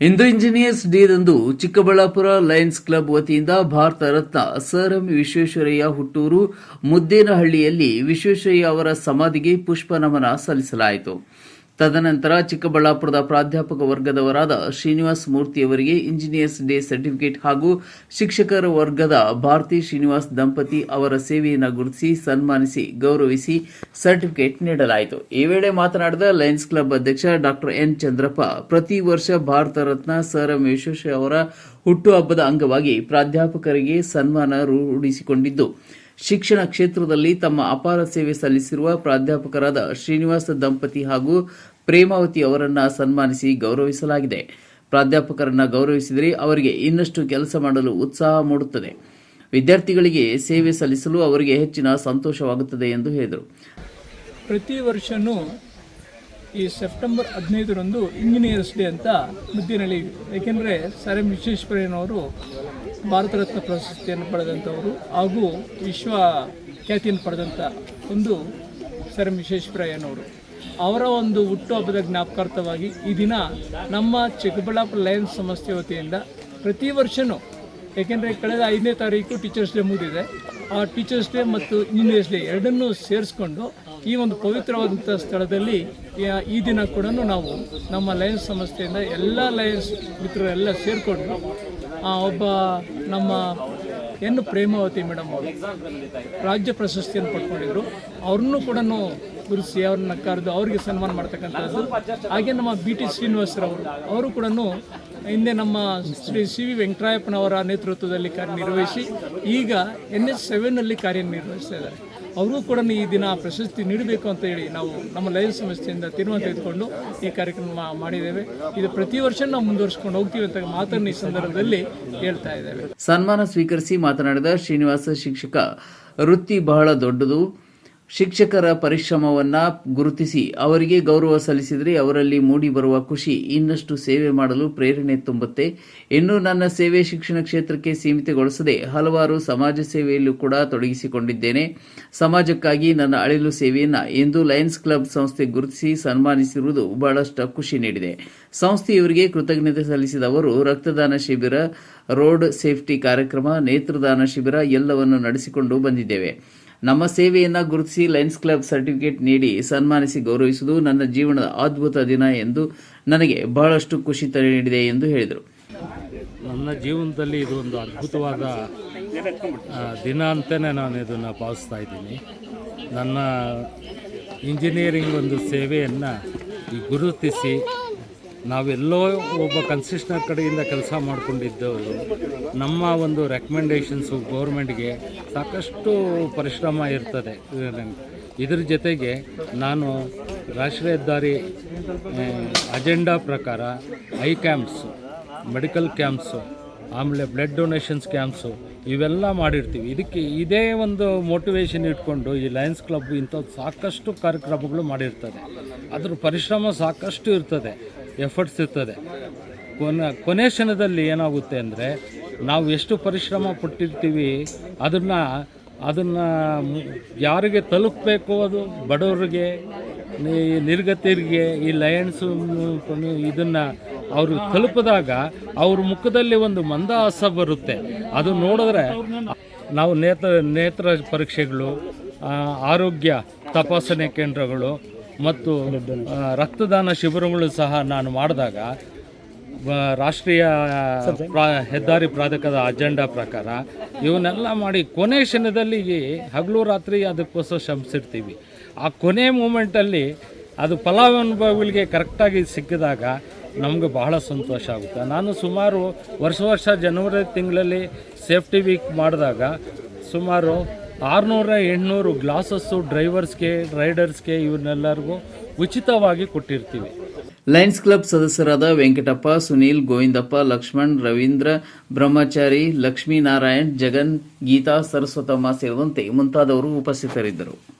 ಇಂದು engineers ಡೇದಂದು Chikkaballapur Lions club ವತಿಯಿಂದ Bharat Ratna sir M Visvesvaraya ಹುಟ್ಟೂರು ಮುದ್ದೇನಹಳ್ಳಿಯಲ್ಲಿ ವಿಶ್ವೇಶ್ವರಯ್ಯ ಅವರ ಸಮಾಧಿಗೆ ಪುಷ್ಪ ನಮನ ಸಲ್ಲಿಸಲಾಯಿತು. ತದನಂತರ ಚಿಕ್ಕಬಳ್ಳಾಪುರದ ಪ್ರಾಧ್ಯಾಪಕ ವರ್ಗದವರಾದ ಶ್ರೀನಿವಾಸ್ ಮೂರ್ತಿಯವರಿಗೆ ಇಂಜಿನಿಯರ್ಸ್ ಡೇ ಸರ್ಟಿಫಿಕೇಟ್ ಹಾಗೂ ಶಿಕ್ಷಕರ ವರ್ಗದ ಭಾರತಿ ಶ್ರೀನಿವಾಸ್ ದಂಪತಿ ಅವರ ಸೇವೆಯನ್ನು ಗುರುತಿಸಿ ಸನ್ಮಾನಿಸಿ, ಗೌರವಿಸಿ ಸರ್ಟಿಫಿಕೇಟ್ ನೀಡಲಾಯಿತು. ಈ ವೇಳೆ ಮಾತನಾಡಿದ ಲಯನ್ಸ್ ಕ್ಲಬ್ ಅಧ್ಯಕ್ಷ ಡಾಕ್ಟರ್ ಎನ್ ಚಂದ್ರಪ್ಪ, ಪ್ರತಿ ವರ್ಷ ಭಾರತ ರತ್ನ ಸರ್ ಎಂ ಅವರ ಹುಟ್ಟುಹಬ್ಬದ ಅಂಗವಾಗಿ ಪ್ರಾಧ್ಯಾಪಕರಿಗೆ ಸನ್ಮಾನ ರೂಢಿಸಿಕೊಂಡಿದ್ದು ಶಿಕ್ಷಣ ಕ್ಷೇತ್ರದಲ್ಲಿ ತಮ್ಮ ಅಪಾರ ಸೇವೆ ಸಲ್ಲಿಸಿರುವ ಪ್ರಾಧ್ಯಾಪಕರಾದ ಶ್ರೀನಿವಾಸ ದಂಪತಿ ಹಾಗೂ ಪ್ರೇಮಾವತಿ ಅವರನ್ನು ಸನ್ಮಾನಿಸಿ ಗೌರವಿಸಲಾಗಿದೆ. ಪ್ರಾಧ್ಯಾಪಕರನ್ನ ಗೌರವಿಸಿದರೆ ಅವರಿಗೆ ಇನ್ನಷ್ಟು ಕೆಲಸ ಮಾಡಲು ಉತ್ಸಾಹ ಮೂಡುತ್ತದೆ. ವಿದ್ಯಾರ್ಥಿಗಳಿಗೆ ಸೇವೆ ಸಲ್ಲಿಸಲು ಅವರಿಗೆ ಹೆಚ್ಚಿನ ಸಂತೋಷವಾಗುತ್ತದೆ ಎಂದು ಹೇಳಿದರು. ಪ್ರತಿ ವರ್ಷವೂ ಈ ಸೆಪ್ಟೆಂಬರ್ ಹದಿನೈದರಂದು ಇಂಜಿನಿಯರ್ಸ್ ಡೇ ಅಂತ ಮುದ್ದಿನಳ್ಳಿ ಏಕೆಂದರೆ ಸರ್ ಎಂ ವಿಶ್ವೇಶ್ವರಯ್ಯನವರು ಭಾರತ ರತ್ನ ಪ್ರಶಸ್ತಿಯನ್ನು ಪಡೆದಂಥವರು ಹಾಗೂ ವಿಶ್ವ ಖ್ಯಾತಿಯನ್ನು ಪಡೆದಂಥ ಒಂದು ಸರ್ ಎಂ ವಿಶ್ವೇಶ್ವರಯ್ಯನವರು ಅವರ ಒಂದು ಹುಟ್ಟುಹಬ್ಬದ ಜ್ಞಾಪಕಾರ್ಥವಾಗಿ ಈ ದಿನ ನಮ್ಮ ಚಿಕ್ಕಬಳ್ಳಾಪುರ ಲಯನ್ಸ್ ಸಂಸ್ಥೆ ವತಿಯಿಂದ ಪ್ರತಿ ವರ್ಷವೂ ಏಕೆಂದರೆ ಕಳೆದ ಐದನೇ ತಾರೀಕು ಟೀಚರ್ಸ್ ಡೇ ಮುಗಿದಿದೆ. ಆ ಟೀಚರ್ಸ್ ಡೇ ಮತ್ತು ಇಂಜಿನಿಯರ್ಸ್ ಡೇ ಎರಡನ್ನೂ ಸೇರಿಸ್ಕೊಂಡು ಈ ಒಂದು ಪವಿತ್ರವಾದಂಥ ಸ್ಥಳದಲ್ಲಿ ಈ ದಿನ ಕೂಡ ನಾವು ನಮ್ಮ ಲಯನ್ಸ್ ಸಂಸ್ಥೆಯಿಂದ ಎಲ್ಲ ಲಯನ್ಸ್ ಮಿತ್ರರೆಲ್ಲ ಸೇರಿಕೊಂಡು ಒಬ್ಬ ನಮ್ಮ ಎನ್ ಪ್ರೇಮಾವತಿ ಮೇಡಮ್ ಅವರು ರಾಜ್ಯ ಪ್ರಶಸ್ತಿಯನ್ನು ಪಡ್ಕೊಂಡಿದ್ರು. ಅವ್ರನ್ನೂ ಕೂಡ ಗುರುತಿಸಿ ಅವ್ರನ್ನ ಕರೆದು ಅವರಿಗೆ ಸನ್ಮಾನ ಮಾಡ್ತಕ್ಕಂಥದ್ದು. ಹಾಗೆ ನಮ್ಮ ಬಿ ಟಿ ಶ್ರೀನಿವಾಸರವರು, ಅವರು ಕೂಡ ಹಿಂದೆ ನಮ್ಮ ಶ್ರೀ ಸಿ ವಿ ವೆಂಕಟರಾಯಪ್ಪನವರ ನೇತೃತ್ವದಲ್ಲಿ ಕಾರ್ಯನಿರ್ವಹಿಸಿ ಈಗ ಎನ್ ಎಸ್ ಸೆವೆನ್ನಲ್ಲಿ ಕಾರ್ಯನಿರ್ವಹಿಸ್ತಾ ಇದ್ದಾರೆ ಅವರು ಕೂಡ ಈ ದಿನ ಪ್ರಶಸ್ತಿ ನೀಡಬೇಕು ಅಂತ ಹೇಳಿ ನಾವು ನಮ್ಮ ಲೈವ್ ಸಂಸ್ಥೆಯಿಂದ ತೀರ್ಮಾನ ತೆಗೆದುಕೊಂಡು ಈ ಕಾರ್ಯಕ್ರಮ ಮಾಡಿದ್ದೇವೆ. ಇದು ಪ್ರತಿ ವರ್ಷ ನಾವು ಮುಂದುವರಿಸ್ಕೊಂಡು ಹೋಗ್ತೀವಿ ಅಂತ ಮಾತನ್ನು ಈ ಸಂದರ್ಭದಲ್ಲಿ ಹೇಳ್ತಾ ಇದ್ದೇವೆ. ಸನ್ಮಾನ ಸ್ವೀಕರಿಸಿ ಮಾತನಾಡಿದ ಶ್ರೀನಿವಾಸ ಶಿಕ್ಷಕ, ವೃತ್ತಿ ಬಹಳ ದೊಡ್ಡದು. ಶಿಕ್ಷಕರ ಪರಿಶ್ರಮವನ್ನ ಗುರುತಿಸಿ ಅವರಿಗೆ ಗೌರವ ಸಲ್ಲಿಸಿದರೆ ಅವರಲ್ಲಿ ಮೂಡಿ ಬರುವ ಖುಷಿ ಇನ್ನಷ್ಟು ಸೇವೆ ಮಾಡಲು ಪ್ರೇರಣೆ ತುಂಬುತ್ತೆ. ಇನ್ನು ನನ್ನ ಸೇವೆ ಶಿಕ್ಷಣ ಕ್ಷೇತ್ರಕ್ಕೆ ಸೀಮಿತಗೊಳಿಸದೆ ಹಲವಾರು ಸಮಾಜ ಸೇವೆಯಲ್ಲೂ ಕೂಡ ತೊಡಗಿಸಿಕೊಂಡಿದ್ದೇನೆ. ಸಮಾಜಕ್ಕಾಗಿ ನನ್ನ ಅಳಿಲು ಸೇವೆಯನ್ನ ಇಂದು ಲಯನ್ಸ್ ಕ್ಲಬ್ ಸಂಸ್ಥೆ ಗುರುತಿಸಿ ಸನ್ಮಾನಿಸಿರುವುದು ಬಹಳಷ್ಟು ಖುಷಿ ನೀಡಿದೆ. ಸಂಸ್ಥೆಯವರಿಗೆ ಕೃತಜ್ಞತೆ ಸಲ್ಲಿಸಿದ ಅವರು ರಕ್ತದಾನ ಶಿಬಿರ, ರೋಡ್ ಸೇಫ್ಟಿ ಕಾರ್ಯಕ್ರಮ, ನೇತ್ರದಾನ ಶಿಬಿರ ಎಲ್ಲವನ್ನು ನಡೆಸಿಕೊಂಡು ಬಂದಿದ್ದೇವೆ. ನಮ್ಮ ಸೇವೆಯನ್ನು ಗುರುತಿಸಿ ಲಯನ್ಸ್ ಕ್ಲಬ್ ಸರ್ಟಿಫಿಕೇಟ್ ನೀಡಿ ಸನ್ಮಾನಿಸಿ ಗೌರವಿಸುವುದು ನನ್ನ ಜೀವನದ ಅದ್ಭುತ ದಿನ ಎಂದು ನನಗೆ ಬಹಳಷ್ಟು ಖುಷಿ ನೀಡಿದೆ ಎಂದು ಹೇಳಿದರು. ನನ್ನ ಜೀವನದಲ್ಲಿ ಇದು ಒಂದು ಅದ್ಭುತವಾದ ದಿನ ಅಂತಲೇ ನಾನು ಇದನ್ನು ಭಾವಿಸ್ತಾ ಇದ್ದೀನಿ. ನನ್ನ ಇಂಜಿನಿಯರಿಂಗ್ ಒಂದು ಸೇವೆಯನ್ನು ಗುರುತಿಸಿ ನಾವೆಲ್ಲೋ ಒಬ್ಬ ಕನ್ಸೆಷನರ್ ಕಡೆಯಿಂದ ಕೆಲಸ ಮಾಡಿಕೊಂಡಿದ್ದವರು, ನಮ್ಮ ಒಂದು ರೆಕಮೆಂಡೇಷನ್ಸು ಗೌರ್ಮೆಂಟ್ಗೆ ಸಾಕಷ್ಟು ಪರಿಶ್ರಮ ಇರ್ತದೆ. ಇದ್ರ ಜೊತೆಗೆ ನಾನು ರಾಷ್ಟ್ರೀಯ ಹೆದ್ದಾರಿ ಅಜೆಂಡಾ ಪ್ರಕಾರ ಐ ಕ್ಯಾಂಪ್ಸು ಮೆಡಿಕಲ್ ಕ್ಯಾಂಪ್ಸು ಆಮೇಲೆ ಬ್ಲಡ್ ಡೊನೇಷನ್ಸ್ ಕ್ಯಾಂಪ್ಸು ಇವೆಲ್ಲ ಮಾಡಿರ್ತೀವಿ. ಇದಕ್ಕೆ ಇದೇ ಒಂದು ಮೋಟಿವೇಶನ್ ಇಟ್ಕೊಂಡು ಈ ಲಯನ್ಸ್ ಕ್ಲಬ್ ಇಂಥದ್ದು ಸಾಕಷ್ಟು ಕಾರ್ಯಕ್ರಮಗಳು ಮಾಡಿರ್ತದೆ. ಅದ್ರ ಪರಿಶ್ರಮ ಸಾಕಷ್ಟು ಇರ್ತದೆ. ಎಫರ್ಟ್ಸ್ ಇರ್ತದೆ ಕೊನೆ ಕೊನೆ ಕ್ಷಣದಲ್ಲಿ ಏನಾಗುತ್ತೆ ಅಂದರೆ, ನಾವು ಎಷ್ಟು ಪರಿಶ್ರಮ ಪಟ್ಟಿರ್ತೀವಿ, ಅದನ್ನು ಅದನ್ನು ಯಾರಿಗೆ ತಲುಪಬೇಕು ಅದು? ಬಡವರಿಗೆ ನಿರ್ಗತಿರಿಗೆ, ಈ ಲಯನ್ಸು ಇದನ್ನು ಅವರು ತಲುಪಿದಾಗ ಅವ್ರ ಮುಖದಲ್ಲಿ ಒಂದು ಮಂದಹಾಸ ಬರುತ್ತೆ. ಅದು ನೋಡಿದ್ರೆ ನಾವು ನೇತ್ರ ನೇತ್ರ ಪರೀಕ್ಷೆಗಳು ಆರೋಗ್ಯ ತಪಾಸಣೆ ಕೇಂದ್ರಗಳು ಮತ್ತು ರಕ್ತದಾನ ಶಿಬಿರಗಳು ಸಹ ನಾನು ಮಾಡಿದಾಗ ರಾಷ್ಟ್ರೀಯ ಹೆದ್ದಾರಿ ಪ್ರಾಧಿಕಾರದ ಅಜೆಂಡಾ ಪ್ರಕಾರ ಇವನ್ನೆಲ್ಲ ಮಾಡಿ ಕೊನೆ ಕ್ಷಣದಲ್ಲಿ ಹಗಲು ರಾತ್ರಿ ಅದಕ್ಕೋಸ್ಕರ ಶ್ರಮಿಸಿರ್ತೀವಿ. ಆ ಕೊನೆ ಮೂಮೆಂಟಲ್ಲಿ ಅದು ಫಲಾನುಭವಿಗಳಿಗೆ ಕರೆಕ್ಟಾಗಿ ಸಿಕ್ಕಿದಾಗ ನಮಗೆ ಬಹಳ ಸಂತೋಷ ಆಗುತ್ತೆ. ನಾನು ಸುಮಾರು ವರ್ಷ ವರ್ಷ ಜನವರಿ ತಿಂಗಳಲ್ಲಿ ಸೇಫ್ಟಿ ವೀಕ್ ಮಾಡಿದಾಗ ಸುಮಾರು ಆರುನೂರ ಎಂಟುನೂರು ಗ್ಲಾಸಸ್ಸು ಡ್ರೈವರ್ಸ್ಗೆ, ರೈಡರ್ಸ್ಗೆ ಇವನ್ನೆಲ್ಲರಿಗೂ ಉಚಿತವಾಗಿ ಕೊಟ್ಟಿರ್ತೀವಿ. ಲಯನ್ಸ್ ಕ್ಲಬ್ ಸದಸ್ಯರಾದ ವೆಂಕಟಪ್ಪ, ಸುನೀಲ್, ಗೋವಿಂದಪ್ಪ, ಲಕ್ಷ್ಮಣ್, ರವೀಂದ್ರ, ಬ್ರಹ್ಮಚಾರಿ, ಲಕ್ಷ್ಮೀನಾರಾಯಣ್, ಜಗನ್, ಗೀತಾ, ಸರಸ್ವತಮ್ಮ ಸೇರಿದಂತೆ ಮುಂತಾದವರು ಉಪಸ್ಥಿತರಿದ್ದರು.